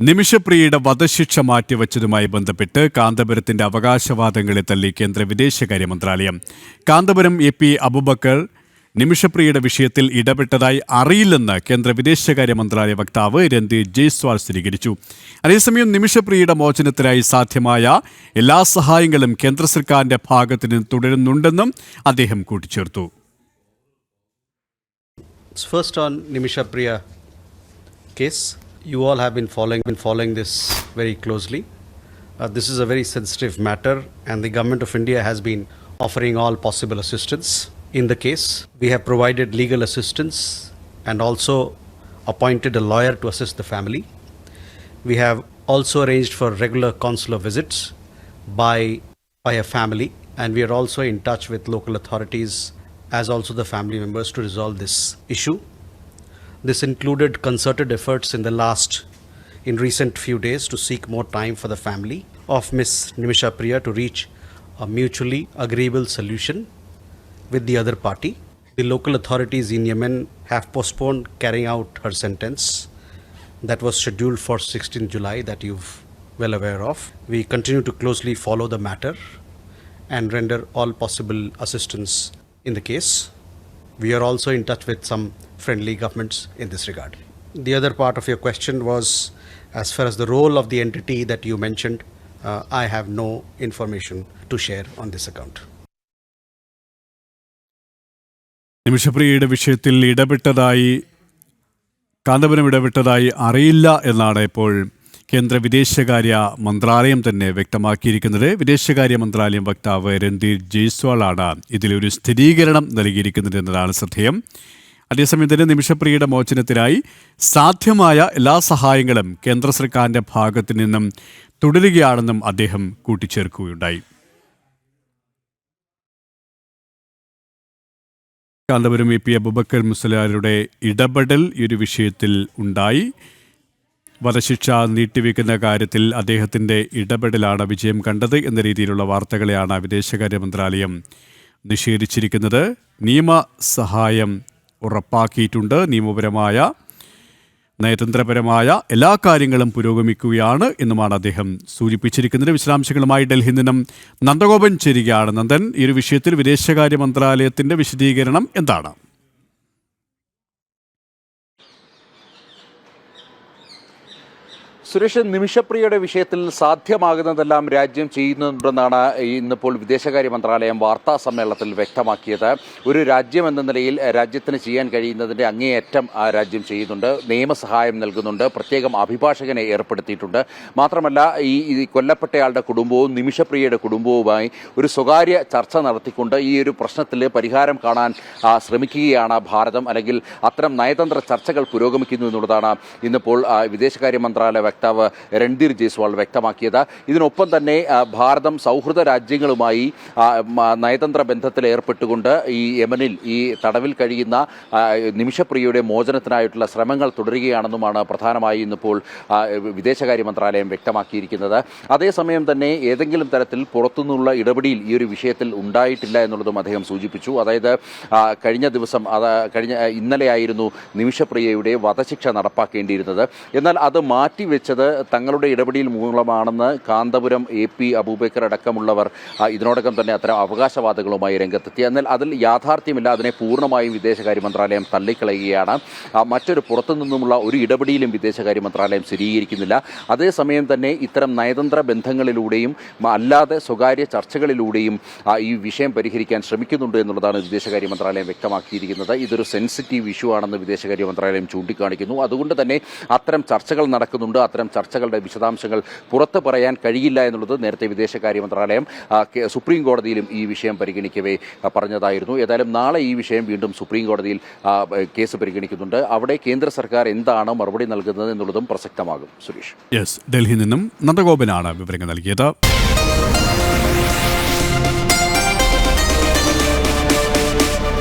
നിമിഷപ്രിയയുടെ വധശിക്ഷ മാറ്റിവച്ചതുമായി ബന്ധപ്പെട്ട് കാന്തപുരത്തിന്റെ അവകാശവാദങ്ങളെ തള്ളി കേന്ദ്ര വിദേശകാര്യ മന്ത്രാലയം. കാന്തപുരം എ പി അബുബക്കർ നിമിഷപ്രിയയുടെ വിഷയത്തിൽ ഇടപെട്ടതായി അറിയില്ലെന്ന് കേന്ദ്ര വിദേശകാര്യ മന്ത്രാലയ വക്താവ് രന്ദീർ ജയ്സ്വാൾ സ്ഥിരീകരിച്ചു. അതേസമയം നിമിഷപ്രിയയുടെ മോചനത്തിനായി സാധ്യമായ എല്ലാ സഹായങ്ങളും കേന്ദ്ര സർക്കാരിന്റെ ഭാഗത്തു നിന്ന് തുടരുന്നുണ്ടെന്നും അദ്ദേഹം കൂട്ടിച്ചേർത്തു. First on Nimishapriya case, you all have been following been following this very closely. Uh, this is a very sensitive matter, and the government of India has been offering all possible assistance in the case. We have provided legal assistance and also appointed a lawyer to assist the family. We have also arranged for regular consular visits by by a family, and we are also in touch with local authorities as also the family members to resolve this issue. This included concerted efforts in the last, in recent few days, to seek more time for the family of Miss Nimisha Priya to reach a mutually agreeable solution with the other party. The local authorities in Yemen have postponed carrying out her sentence that was scheduled for 16 July that you've well aware of. We continue to closely follow the matter and render all possible assistance in the case. We are also in touch with some friendly governments in this regard. The other part of your question was as far as the role of the entity that you mentioned, uh, I have no information to share on this account. നിമിഷപ്രിയയുടെ വിഷയത്തിൽ ഇടപെട്ടതായി കാന്തപുരം ഇടപെട്ടതായി അറിയില്ല എന്നാണ് ഇപ്പോൾ കേന്ദ്ര വിദേശകാര്യ മന്ത്രാലയം തന്നെ വ്യക്തമാക്കിയിരിക്കുന്നത്. വിദേശകാര്യ മന്ത്രാലയം വക്താവ് രൺധീർ ജയ്സ്വാളാണ് ഇതിലൊരു സ്ഥിരീകരണം നൽകിയിരിക്കുന്നത് എന്നതാണ് ശ്രദ്ധേയം. അതേസമയം തന്നെ നിമിഷപ്രിയയുടെ മോചനത്തിനായി സാധ്യമായ എല്ലാ സഹായങ്ങളും കേന്ദ്ര സർക്കാരിന്റെ ഭാഗത്തു നിന്നും തുടരുകയാണെന്നും അദ്ദേഹം കൂട്ടിച്ചേർക്കുകയുണ്ടായി. കാന്തപുരം എ പി അബുബക്കർ മുസലാരുടെ ഇടപെടൽ ഈ ഒരു വിഷയത്തിൽ ഉണ്ടായി. വധശിക്ഷ നീട്ടിവെക്കുന്ന കാര്യത്തിൽ അദ്ദേഹത്തിന്റെ ഇടപെടലാണ് വിജയം കണ്ടത് എന്ന രീതിയിലുള്ള വാർത്തകളെയാണ് വിദേശകാര്യ മന്ത്രാലയം നിഷേധിച്ചിരിക്കുന്നത്. നിയമസഹായം ഉറപ്പാക്കിയിട്ടുണ്ട്. നിയമപരമായ നയതന്ത്രപരമായ എല്ലാ കാര്യങ്ങളും പുരോഗമിക്കുകയാണ് എന്നുമാണ് അദ്ദേഹം സൂചിപ്പിച്ചിരിക്കുന്നത്. വിശദാംശങ്ങളുമായി ഡൽഹിയിൽ നിന്നും നന്ദഗോപൻ ചേരുകയാണ്. നന്ദൻ ഈ ഒരു വിഷയത്തിൽ വിദേശകാര്യ മന്ത്രാലയത്തിന്റെ വിശദീകരണം എന്താണ്? സുരേഷ് നിമിഷപ്രിയയുടെ വിഷയത്തിൽ സാധ്യമാകുന്നതെല്ലാം രാജ്യം ചെയ്യുന്നുണ്ടെന്നാണ് ഇന്നിപ്പോൾ വിദേശകാര്യ മന്ത്രാലയം വാർത്താ സമ്മേളനത്തിൽ വ്യക്തമാക്കിയത്. ഒരു രാജ്യം എന്ന നിലയിൽ രാജ്യത്തിന് ചെയ്യാൻ കഴിയുന്നതിന്റെ അങ്ങേയറ്റം ആ രാജ്യം ചെയ്യുന്നുണ്ട്. നിയമസഹായം നൽകുന്നുണ്ട്. പ്രത്യേകം അഭിഭാഷകനെ ഏർപ്പെടുത്തിയിട്ടുണ്ട്. മാത്രമല്ല ഈ കൊല്ലപ്പെട്ടയാളുടെ കുടുംബവും നിമിഷപ്രിയയുടെ കുടുംബവുമായി ഒരു സ്വകാര്യ ചർച്ച നടത്തിക്കൊണ്ട് ഈ ഒരു പ്രശ്നത്തിൽ പരിഹാരം കാണാൻ ശ്രമിക്കുകയാണ് ഭാരതം. അല്ലെങ്കിൽ അത്തരം നയതന്ത്ര ചർച്ചകൾ പുരോഗമിക്കുന്നു എന്നുള്ളതാണ് ഇന്നിപ്പോൾ വിദേശകാര്യ മന്ത്രാലയ വക്താവ് രൺധീർ ജയ്സ്വാൾ വ്യക്തമാക്കിയത്. ഇതിനൊപ്പം തന്നെ ഭാരതം സൗഹൃദ രാജ്യങ്ങളുമായി നയതന്ത്ര ബന്ധത്തിൽ ഏർപ്പെട്ടുകൊണ്ട് ഈ യമനിൽ ഈ തടവിൽ കഴിയുന്ന നിമിഷപ്രിയയുടെ മോചനത്തിനായിട്ടുള്ള ശ്രമങ്ങൾ തുടരുകയാണെന്നുമാണ് പ്രധാനമായി ഇന്നിപ്പോൾ വിദേശകാര്യ മന്ത്രാലയം വ്യക്തമാക്കിയിരിക്കുന്നത്. അതേസമയം തന്നെ ഏതെങ്കിലും തരത്തിൽ പുറത്തുനിന്നുള്ള ഇടപെടിയിൽ ഈ ഒരു വിഷയത്തിൽ ഉണ്ടായിട്ടില്ല എന്നുള്ളതും അദ്ദേഹം സൂചിപ്പിച്ചു. അതായത് കഴിഞ്ഞ ദിവസം അത് കഴിഞ്ഞ ഇന്നലെയായിരുന്നു നിമിഷപ്രിയയുടെ വധശിക്ഷ നടപ്പാക്കേണ്ടിയിരുന്നത്. എന്നാൽ അത് മാറ്റിവെച്ചത് തങ്ങളുടെ ഇടപെടിയിൽ മൂലമാണെന്ന് കാന്തപുരം എ പി അബൂബക്കർ അടക്കമുള്ളവർ ഇതിനോടകം തന്നെ അത്തരം അവകാശവാദങ്ങളുമായി രംഗത്തെത്തി. എന്നാൽ അതിൽ യാഥാർത്ഥ്യമില്ല അതിനെ പൂർണമായും വിദേശകാര്യ മന്ത്രാലയം തള്ളിക്കളയുകയാണ്. മറ്റൊരു പുറത്തുനിന്നുമുള്ള ഒരു ഇടപെടിയിലും വിദേശകാര്യ മന്ത്രാലയം സ്ഥിരീകരിക്കുന്നില്ല. അതേസമയം തന്നെ ഇത്തരം നയതന്ത്ര ബന്ധങ്ങളിലൂടെയും അല്ലാതെ സ്വകാര്യ ചർച്ചകളിലൂടെയും ഈ വിഷയം പരിഹരിക്കാൻ ശ്രമിക്കുന്നുണ്ട് എന്നുള്ളതാണ് വിദേശകാര്യ മന്ത്രാലയം വ്യക്തമാക്കിയിരിക്കുന്നത്. ഇതൊരു സെൻസിറ്റീവ് ഇഷ്യൂ ആണെന്ന് വിദേശകാര്യ മന്ത്രാലയം ചൂണ്ടിക്കാണിക്കുന്നു. അതുകൊണ്ട് തന്നെ അത്തരം ചർച്ചകൾ നടക്കുന്നുണ്ട് അത്തരം ചർച്ചകളുടെ വിശദാംശങ്ങൾ പുറത്ത് പറയാൻ കഴിയില്ല എന്നുള്ളത് നേരത്തെ വിദേശകാര്യ മന്ത്രാലയം സുപ്രീം കോടതിയിലും ഈ വിഷയം പരിഗണിക്കവേ പറഞ്ഞതായിരുന്നു. ഏതായാലും നാളെ ഈ വിഷയം വീണ്ടും സുപ്രീം കോടതിയിൽ കേസ് പരിഗണിക്കുന്നുണ്ട്. അവിടെ കേന്ദ്ര സർക്കാർ എന്താണ് മറുപടി നൽകുന്നത് എന്നുള്ളതും പ്രസക്തമാകും. സുരേഷ്. ഡൽഹിയിൽ നിന്നും നന്ദഗോപനാണ് വിവരങ്ങൾ നൽകിയത്.